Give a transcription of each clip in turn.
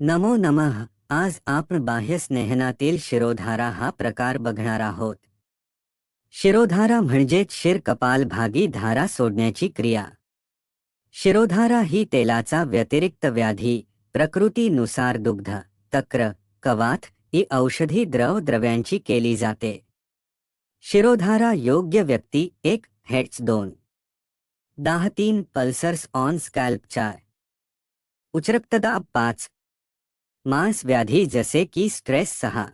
नमो नमः. आज आपण बाह्य स्नेहनातील शिरोधारा हा प्रकार बघणार आहोत. शिरोधारा म्हणजेच शिर कपाल भागी धारा सोडण्याची क्रिया. शिरोधारा ही तेलाचा व्यतिरिक्त व्याधी प्रकृतीनुसार दुग्ध तक्र कवाथ ही औषधी द्रव द्रव्यांची केली जाते. शिरोधारा योग्य व्यक्ती एक हेड्स दोन. दहा तीन पल्सर्स ऑन स्कॅल्प चार उच्च पाच मांस व्याधी जसे की स्ट्रेस सहा।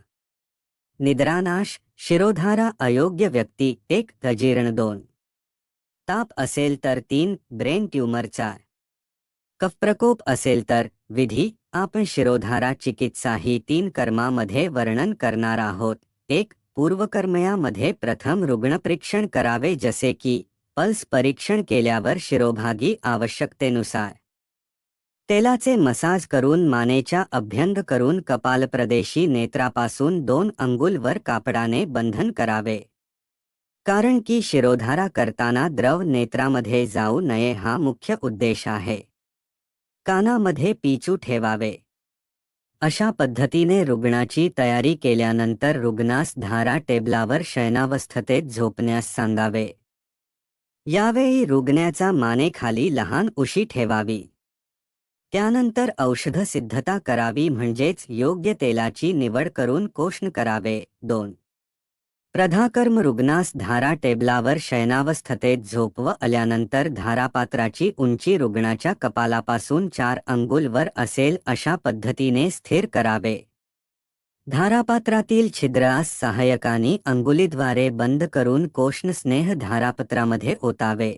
निद्रानाश, शिरोधारा अयोग्य व्यक्ती, एक अजीर्ण दोन। ताप असेल तर तीन, ब्रेन ट्यूमर चार। कफप्रकोप असेल तर विधी, आपण शिरोधारा चिकित्सा ही तीन कर्मामध्ये वर्णन करणार आहोत. एक, पूर्वकर्मयामध्ये प्रथम रुग्णपरीक्षण करावे जसे की, पल्स परीक्षण केल्यावर शिरोभागी आवश्यकतेनुसार. तेलाचे मसाज करून मानेच्या अभ्यंग करून कपालप्रदेशी नेत्रापासून दोन अंगुलवर कापडाने बंधन करावे. कारण की शिरोधारा करताना द्रव नेत्रामध्ये जाऊ नये हा मुख्य उद्देश आहे. कानामध्ये पिचू ठेवावे. अशा पद्धतीने रुग्णाची तयारी केल्यानंतर रुग्णास धारा टेबलावर शयनावस्थेत झोपण्यास सांगावे. यावेळी रुग्णाचा मानेखाली लहान उशी ठेवावी. त्यानंतर औषध सिद्धता करावी म्हणजेच योग्य तेलाची निवड करून कोष्ण करावे. दोन. प्रधाकर्म रुग्णास धारा टेबलावर शयनावस्थेत झोपव आल्यानंतर धारापात्राची उंची रुग्णाच्या कपालापासून चार अंगुलवर असेल अशा पद्धतीने स्थिर करावे. धारापात्रातील छिद्रास सहाय्यकांनी अंगुलीद्वारे बंद करून कोष्ण स्नेह धारापत्रामध्ये ओतावे.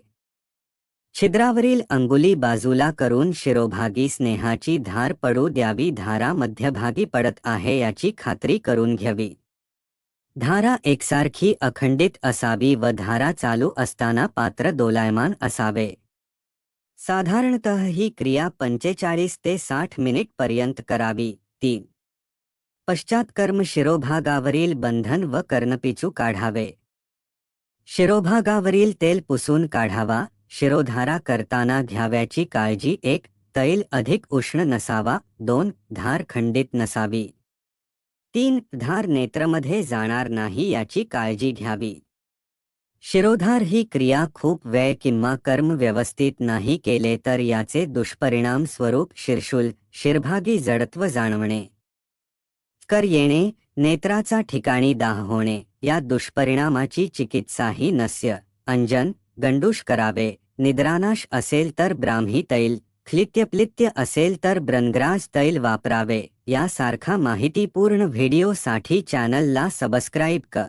छिद्रावरील अंगुली बाजूला करून शिरोभागी स्नेहाची धार पडू द्यावी धारा मध्यभागी पडत आहे याची खात्री करून घ्यावी. धारा एकसारखी अखंडित असावी व धारा चालू असताना पात्र दोलायमान असावे. साधारणतः ही क्रिया पंचेचाळीस ते साठ मिनिट पर्यंत करावी. ती पश्चात्कर्म शिरोभागावरील बंधन व कर्णपिचू काढावे. शिरोभागावरील तेल पुसून काढावा. शिरोधारा करताना घ्याव्याची काळजी एक तैल अधिक उष्ण नसावा दोन धार खंडित नसावी. तीन धार नेत्रमध्ये जाणार नाही याची काळजी घ्यावी. शिरोधार ही क्रिया खूप वेळ किंवा कर्म व्यवस्थित नाही केले तर याचे दुष्परिणाम स्वरूप शिरशूल शिरभागी जडत्व जाणवणे. कर येणे नेत्राचा ठिकाणी दाह होणे या दुष्परिणामाची चिकित्साही नस्य अंजन गंडूष करावे. निद्रानाश असेल तर ब्राह्मी तैल क्लित्यप्लित्य असेल तर ब्रनग्राज तैल वापरावे. यासारखा माहितीपूर्ण व्हिडिओसाठी चॅनलला सबस्क्राईब कर